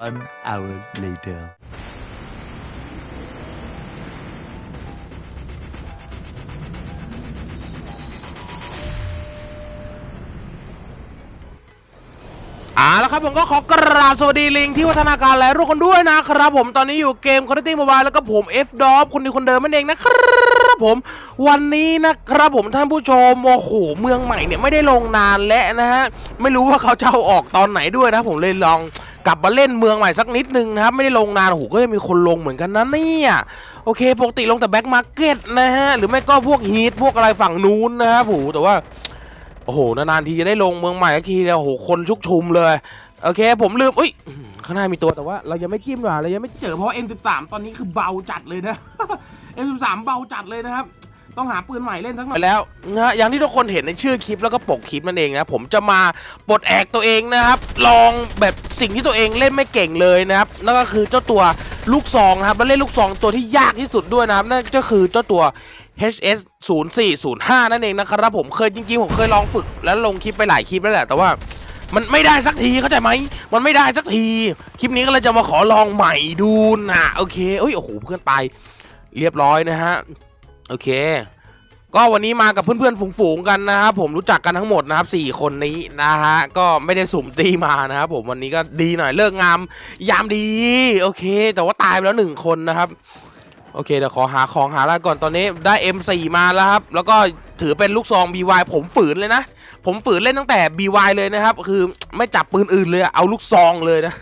One hour later. อ่าแล้วครับผมก็ขอกราบสวัสดีลิงที่วัฒนาการและทุกคนด้วยนะครับผมตอนนี้อยู่เกม Quality Mobile แล้วก็ผม F d o p คนดีคนเดิมนั่นเองนะครับผม วันนี้นะครับผมท่านผู้ชมโอ้โหเมืองใหม่เนี่ยไม่ได้ลงนานและนะฮะ ไม่รู้ว่าเขาจะเอาออกตอนไหนด้วยนะผมเลยลอง กลับมาเล่นเมืองใหม่สักนิดนึงนะครับ ไม่ได้ลงนานโอ้โหก็ยังมีคนลงเหมือนกันนะเนี่ยโอเคปกติลงแต่แบ็กมาร์เก็ตนะฮะหรือไม่ก็พวกฮีทพวกอะไรฝั่งนู้นนะครับโอ้โหแต่ว่าโอ้โหนานๆทีจะได้ลงเมืองใหม่สักทีแล้วโอ้โหคนชุกชุมเลยโอเค ผมลืมอุ้ยข้างหน้ามีตัวแต่ว่า เรายังไม่จิ้มหรอเรายังไม่เจอเพราะ M13 ตอนนี้คือเบาจัดเลยนะ M13 เบาจัดเลยนะครับ ต้องหาปืนใหม่เล่นทั้งหมดแล้วนะฮะอย่างที่ทุกคนเห็นในชื่อคลิปแล้วก็ปกคลิปนั่นเองนะผมจะมาปลดแอกตัวเองนะครับ ลองแบบสิ่งที่ตัวเองเล่นไม่เก่งเลยนะครับนั่นก็คือเจ้าตัวลูกซองนะครับแล้วเล่นลูกซองตัวที่ยากที่สุดด้วยนะครับนั่นก็คือเจ้าตัว HS 0 4 0 5นั่นเองนะครับผมเคยจริงๆผมเคยลองฝึกแล้วลงคลิปไปหลายคลิปแล้วแหละแต่ว่า มันไม่ได้สักทีเข้าใจไหม มันไม่ได้สักที คลิปนี้ก็เลยจะมาขอลองใหม่ดูนะโอเคเอ้ยโอ้โหเพื่อนตายเรียบร้อยนะฮะ โอเค ก็วันนี้มากับเพื่อนๆฝูงๆกันนะครับผมรู้จักกันทั้งหมดนะครับสี่คนนี้นะฮะก็ไม่ได้สุ่มตีมานะครับผมวันนี้ก็ดีหน่อยเลิกงามยามดี โอเค แต่ว่าตายไปแล้วหนึ่งคนนะครับโอเคเดี๋ยวขอหาของหาอะไรก่อนตอนนี้ได้ M4 มาแล้วครับ แล้วก็ถือเป็นลูกซอง BY ผมฝืนเลยนะ ผมฝืนเล่นตั้งแต่ BY เลยนะครับ คือไม่จับปืนอื่นเลยเอาลูกซองเลยนะ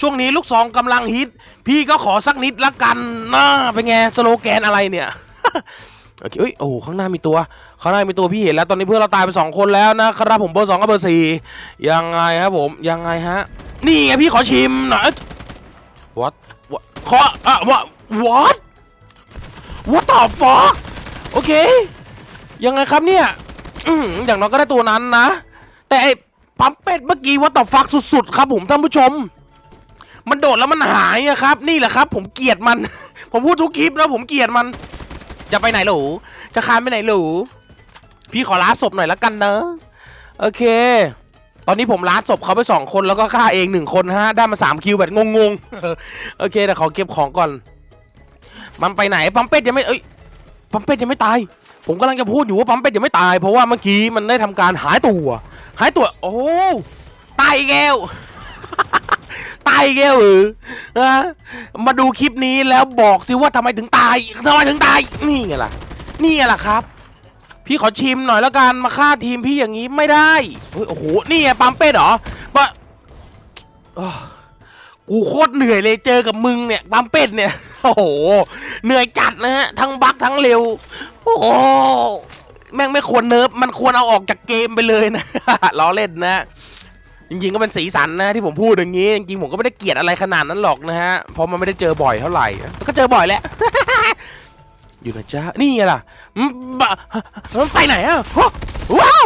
ช่วงนี้ลูกซองกำลังฮิต พี่ก็ขอสักนิดละกันนะเป็นไงสโลแกนอะไรเนี่ย โอเคเอ้ย โอ้ข้างหน้ามีตัว ข้างหน้ามีตัวพี่เห็นแล้ว ตอนนี้เพื่อนเราตายไปสองคนแล้วนะครับผมเบอร์สองกับเบอร์สี่ยังไงครับผม ยังไงฮะ นี่ไงพี่ขอชิมหน่อย what what ขออะ what what what the fuck โอเค ยังไงครับเนี่ย อืมอย่างน้อยก็ได้ตัวนั้นนะ แต่ไอ้ปั๊มเป็ดเมื่อกี้ what the fuck สุดๆ ครับผมท่านผู้ชม มันโดดแล้วมันหายอะครับ นี่แหละครับ ผมเกลียดมัน ผมพูดทุกคลิปนะผมเกลียดมัน จะไปไหนหรูจะคานไปไหนหรูพี่ขอล้าศพหน่อยละกันเนอะโอเค ตอนนี้ผมล้าศพเขาไปสองคนแล้วก็ฆ่าเองหนึ่งคนฮะได้มาสามคิวแบบงงๆโอเคแต่ขอเก็บของก่อน มันไปไหนปั๊มเป็ดยังไม่เอ้ยปั๊มเป็ดยังไม่ตาย ผมกำลังจะพูดอยู่ว่าปั๊มเป็ดยังไม่ตาย เพราะว่าเมื่อกี้มันได้ทำการหายตัว หายตัว โอ้ตายแก้ว ตายแก้วเออนะมาดูคลิปนี้แล้วบอกสิว่าทำไมถึงตายทำไมถึงตาย นี่ไงล่ะ นี่ไงล่ะครับ พี่ขอชิมหน่อยแล้วกันมาฆ่าทีมพี่อย่างนี้ไม่ได้เฮ้ยโอ้โห นี่ไงปั๊มเป็ดเหรอปะอ้ากูโคตรเหนื่อยเลยเจอกับมึงเนี่ยปั๊มเป็ดเนี่ยโอ้โห เหนื่อยจัดนะฮะ ทั้งบักทั้งเร็ว โอ้โห แม่งไม่ควรเนิร์ฟมันควรเอาออกจากเกมไปเลยนะล้อเล่นนะ จริงๆก็เป็นสีสันนะที่ผมพูดอย่างนี้ จริงๆผมก็ไม่ได้เกลียดอะไรขนาดนั้นหรอกนะฮะเพราะมันไม่ได้เจอบ่อยเท่าไหร่แต่ก็เจอบ่อยแหละอยู่นะจ๊ะนี่ไงล่ะมันไปไหนอะว้าว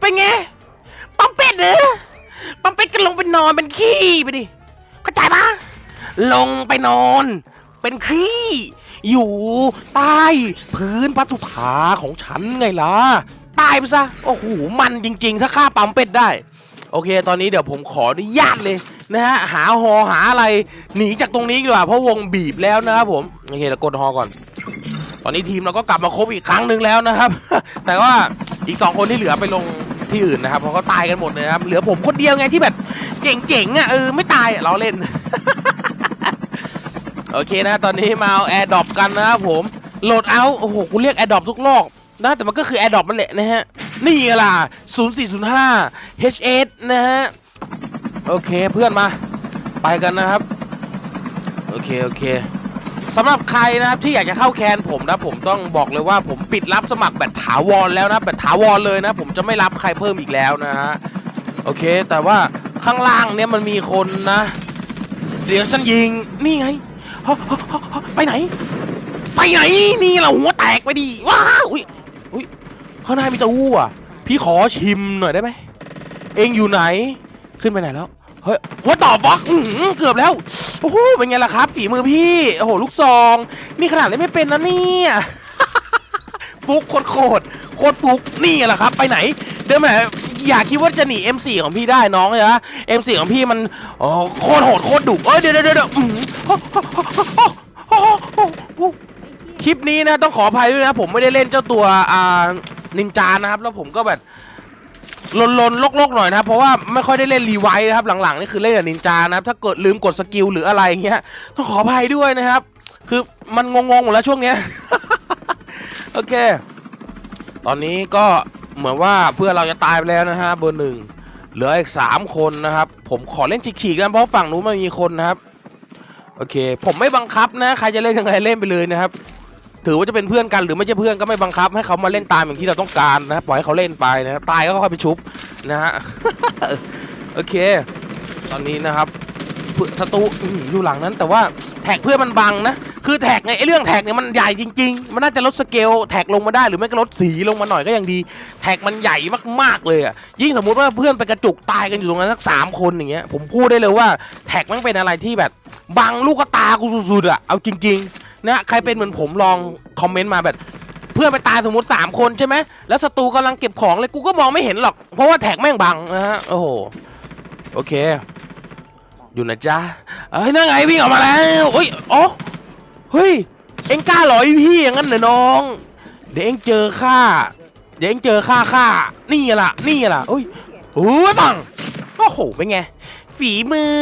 เป็นไงปั๊มเป็ดเหรอปั๊มเป็ดก็ลงไปนอนเป็นขี้ไปดิเข้าใจปะลงไปนอน เป็นขี้ อยู่ใต้พื้นพัสุธาของฉันไงล่ะตายไปซะโอ้โหมันจริง ๆ ถ้าฆ่าปั๊มเป็ดได้ โอเค ตอนนี้เดี๋ยวผมขออนุญาตเลยนะฮะ หาฮอหาอะไรหนีจากตรงนี้ดีกว่าเพราะวงบีบแล้วนะครับผม โอเคเรากดฮอก่อน ตอนนี้ทีมเราก็กลับมาครบอีกครั้งหนึ่งแล้วนะครับ แต่ว่าอีกสองคนที่เหลือไปลงที่อื่นนะครับเพราะเขาตายกันหมดเลยครับ เหลือผมคนเดียวไงที่แบบเจ๋งๆอะเออไม่ตายเราเล่น โอเคนะตอนนี้มาเอาแอร์ดรอปกันนะครับผมโหลดเอาโอ้โหกูเรียกแอร์ดรอปทุกรอบนะแต่มันก็คือแอร์ดรอปมันแหละนะฮะ นี่ไงล่ะ 0405 HS นะฮะ โอเคเพื่อนมา ไปกันนะครับ โอเค โอเคสำหรับใครนะครับที่อยากจะเข้าแคนผมนะผมต้องบอกเลยว่าผมปิดรับสมัครแบบถาวรแล้วนะแบบถาวรเลยนะ ผมจะไม่รับใครเพิ่มอีกแล้วนะฮะโอเค แต่ว่าข้างล่างเนี่ยมันมีคนนะ เดี๋ยวฉันยิงนี่ไงไปไหน ไปไหนนี่เราหัวแตกไปดิว้าวอุ้ยอุ้ย ข้างหน้ามีตู้อะ พี่ขอชิมหน่อยได้ไหม เองอยู่ไหน ขึ้นไปไหนแล้ว เฮ้ยว่าต่อฟอกเกือบแล้ว โอ้โห เป็นไงล่ะครับ ฝีมือพี่ โอ้โห ลูกซอง นี่ขนาดเล่นไม่เป็นนะเนี่ย ฟุกโคตรโคตรโคตรฟุก นี่แหละครับ ไปไหน เดินมาอย่าคิดว่าจะหนี M4 ของพี่ได้น้องเลยนะ M4 ของพี่มันอ๋อโคตรโหดโคตรดุเอ้ยเดี๋ยวเดี๋ยวเดี๋ยวคลิปนี้นะต้องขออภัยด้วยนะ ผมไม่ได้เล่นเจ้าตัวอ่า นินจานะครับ แล้วผมก็แบบลนลนลกลกๆหน่อยนะครับเพราะว่าไม่ค่อยได้เล่นรีไวท์นะครับหลังๆนี่คือเล่นกับนินจานะครับถ้าเกิดลืมกดสกิลหรืออะไรเงี้ยต้องขออภัยด้วยนะครับ คือมันงงๆหมดแล้วช่วงเนี้ยโอเค ตอนนี้ก็เหมือนว่าเพื่อเราจะตายไปแล้วนะฮะเบอร์หนึ่งเหลืออีกสามคนนะครับ ผมขอเล่นฉีกๆกันเพราะฝั่งนู้นมันมีคนนะครับ โอเค ผมไม่บังคับนะ ใครจะเล่นยังไงเล่นไปเลยนะครับ ถือว่าจะเป็นเพื่อนกันหรือไม่ใช่เพื่อนก็ไม่บังคับ ให้เขามาเล่นตามอย่างที่เราต้องการนะปล่อยให้เขาเล่นไปนะตายก็ค่อยไปชุบนะฮะโอเค ตอนนี้นะครับเพื่อนศัตรูอยู่หลังนั้น แต่ว่าแท็กเพื่อนมันบังนะคือแท็กไงไอ้เรื่องแท็กเนี่ยมันใหญ่จริง ๆ มันน่าจะลดสเกลแท็กลงมาได้หรือไม่ก็ลดสีลงมาหน่อยก็ยังดี แท็กมันใหญ่มากๆเลยอะยิ่งสมมุติว่าเพื่อนไปกระจุกตายกันอยู่ตรงนั้นสักสามคนอย่างเงี้ยผมพูดได้เลยว่าแท็กมันเป็นอะไรที่แบบบังลูกตากูสุดๆอะเอาจริง ๆ นะใครเป็นเหมือนผมลองคอมเมนต์มาแบบ เพื่อนไปตายสมมติสามคนใช่ไหมแล้วศัตรูกำลังเก็บของเลยกูก็มองไม่เห็นหรอก เพราะว่าแท็กแม่งบังนะฮะโอ้โหโอเค อยู่นะจ๊ะเอ้ยนั่นไงวิ่งออกมาแล้วเฮ้ยอ๋อเฮ้ยเอ็งกล้าหรอพี่อย่างนั้นเหรอน้อง เดี๋ยวเอ็งเจอข้าเดี๋ยวเอ็งเจอข้าข้านี่ล่ะ นี่ล่ะเฮ้ยโอ้ยบังโอ้โหเป็นไงฝีมือ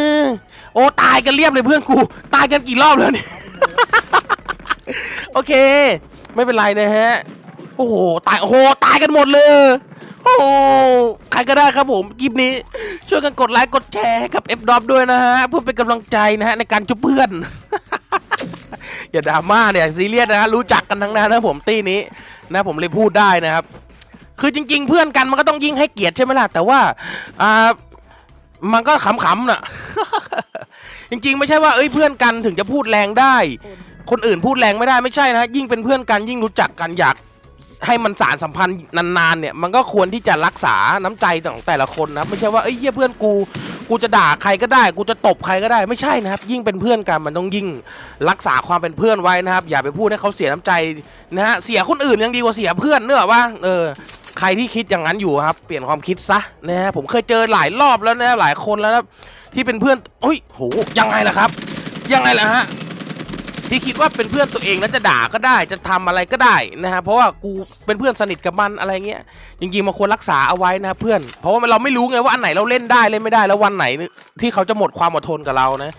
โอ้ตายกันเรียบเลยเพื่อนกู ตายกันกี่รอบแล้วเนี่ย โอเค ไม่เป็นไรนะฮะ โอ้โห ตาย โอ้โห ตายกันหมดเลย โอ้ใครก็ได้ครับผมคลิปนี้ ช่วยกันกดไลค์ กดแชร์ให้กับ F d o p ด้วยนะฮะ เพื่อเป็นกำลังใจนะฮะในการจุบเพื่อน อย่าดราม่าเนี่ยซีเรียสนะฮะ รู้จักกันทั้งนั้นนะผมตี้นี้ นะผมเลยพูดได้นะครับ คือจริง ๆ เพื่อนกันมันก็ต้องยิ่งให้เกียรติใช่ไหมล่ะ แต่ว่า อ่า มันก็ขำๆน่ะ จริงๆ ไม่ใช่ว่าเอ้ยเพื่อนกันถึงจะพูดแรงได้ คนอื่นพูดแรงไม่ได้ไม่ใช่นะยิ่งเป็นเพื่อนกันยิ่งรู้จักกันอยากให้มันสารสัมพันธ์นานๆเนี่ยมันก็ควรที่จะรักษาน้ำใจของแต่ละคนนะไม่ใช่ว่าเอ้ยเพื่อนกูกูจะด่าใครก็ได้ กูจะตบใครก็ได้ไม่ใช่นะครับ ยิ่งเป็นเพื่อนกันมันต้องยิ่งรักษาความเป็นเพื่อนไว้นะครับ อย่าไปพูดให้เขาเสียน้ำใจนะฮะเสียคนอื่นยังดีกว่าเสียเพื่อนเนอะว่าเออใครที่คิดอย่างนั้นอยู่ครับ เปลี่ยนความคิดซะนะฮะผมเคยเจอหลายรอบแล้วนะหลายคนแล้วนะที่เป็นเพื่อนโอ้ยโหยังไงล่ะครับ ยังไงล่ะฮะ ที่คิดว่าเป็นเพื่อนตัวเองแล้วจะด่าก็ได้จะทำอะไรก็ได้นะฮะเพราะว่ากูเป็นเพื่อนสนิทกับมันอะไรเงี้ยจริงๆมันควรรักษาเอาไว้นะครับเพื่อน เพราะว่าเราไม่รู้ไงว่าอันไหนเราเล่นได้เล่นไม่ได้แล้ววันไหนที่เขาจะหมดความอดทนกับเรานะ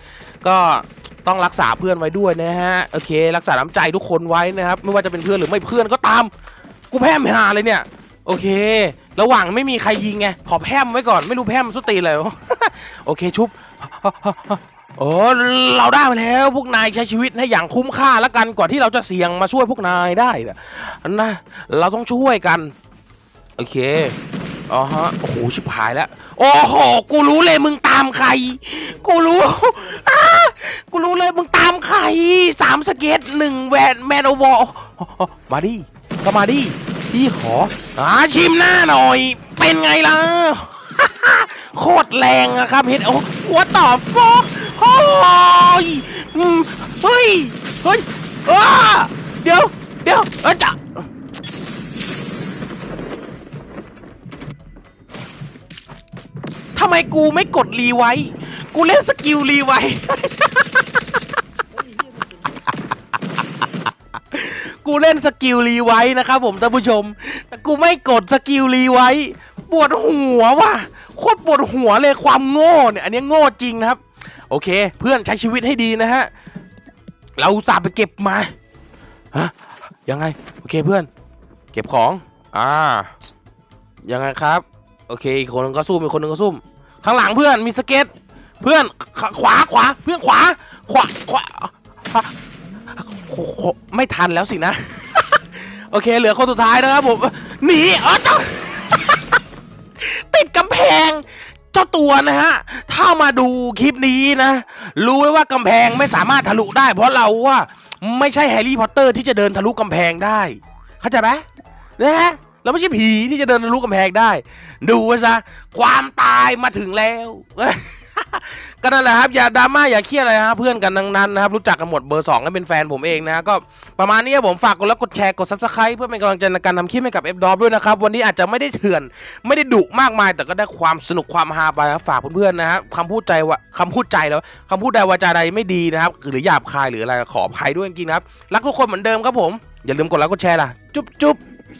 ก็ต้องรักษาเพื่อนไว้ด้วยนะฮะโอเค รักษาน้ำใจทุกคนไว้นะครับไม่ว่าจะเป็นเพื่อนหรือไม่เพื่อนก็ตาม กูแพร่มหาเลยเนี่ย โอเค ระหว่างไม่มีใครยิงไงขอแพมไว้ก่อนไม่รู้แพมสุดตีเลยโอเคชุบ โอ้เราได้มาแล้วพวกนายใช้ชีวิตให้อย่างคุ้มค่าแล้วกันก่อนที่เราจะเสี่ยงมาช่วยพวกนายได้นะเราต้องช่วยกัน โอเคอ๋อฮะโอ้โหชิบหายแล้ว โอ้โหกูรู้เลยมึงตามใคร กูรู้อ้ากูรู้เลยมึงตามใครสามสเก็ตหนึ่งแวนแมนโอวอมาดิก็มาดิพี่ขออ่าชิมหน้าหน่อย เป็นไงล่ะโคตรแรงอะครับเห็นโอ้หัวต่อฟอก ยอืมเฮ้ย เฮ้ยอ้าเดี๋ยว เดี๋ยวเออจะทำไมกูไม่กดรีไว้ กูเล่นสกิลรีไว้ กูเล่นสกิลรีไว้นะครับผมท่านผู้ชม แต่กูไม่กดสกิลรีไว้ ปวดหัวว่ะ โคตรปวดหัวเลยความโง่เนี่ย อันนี้โง่จริงนะครับ โอเค เพื่อนใช้ชีวิตให้ดีนะฮะ เราสาไปเก็บมาฮะยังไง โอเคเพื่อน เก็บของ อ่า ยังไงครับ โอเคอีกคนนึงก็ซุ่มอีกคนนึงก็ซุ่ม ข้างหลังเพื่อนมีสเก็ต เพื่อนขวาขวาเพื่อนขวา ขวาขวาไม่ทันแล้วสินะ โอเค เหลือคนสุดท้ายนะครับผมหนีเออจ้าติดกำแพง เจ้าตัวนะฮะ ถ้ามาดูคลิปนี้นะ รู้ไว้ว่ากำแพงไม่สามารถทะลุได้ เพราะเราว่าไม่ใช่แฮร์รี่พอตเตอร์ที่จะเดินทะลุกำแพงได้ เข้าใจไหมนะฮะเราไม่ใช่ผีที่จะเดินทะลุกำแพงได้ ดูไว้ซะความตายมาถึงแล้ว ก็นั่นแหละครับอย่าดราม่าอย่าเครียดอะไรครับเพื่อนกันทั้งนั้นนะครับรู้จักกันหมดเบอร์สองก็เป็นแฟนผมเองนะก็ประมาณนี้ผมฝากกดไลค์กดแชร์กดซับสไครต์เพื่อเป็นกำลังใจในการทำคลิปให้กับ F d o p ด้วยนะครับวันนี้อาจจะไม่ได้เถื่อน ไม่ได้ดุมากมาย แต่ก็ได้ความสนุกความฮาไปครับฝากเพื่อนๆนะฮะคำพูดใจว่าคำพูดใจแล้วคำพูดใดวาจาใดไม่ดีนะครับหรือหยาบคายหรืออะไรขออภัยด้วยจริงๆครับรักทุกคนเหมือนเดิมครับผมอย่าลืมกดไลค์กดแชร์ล่ะจุ๊บจุ๊บ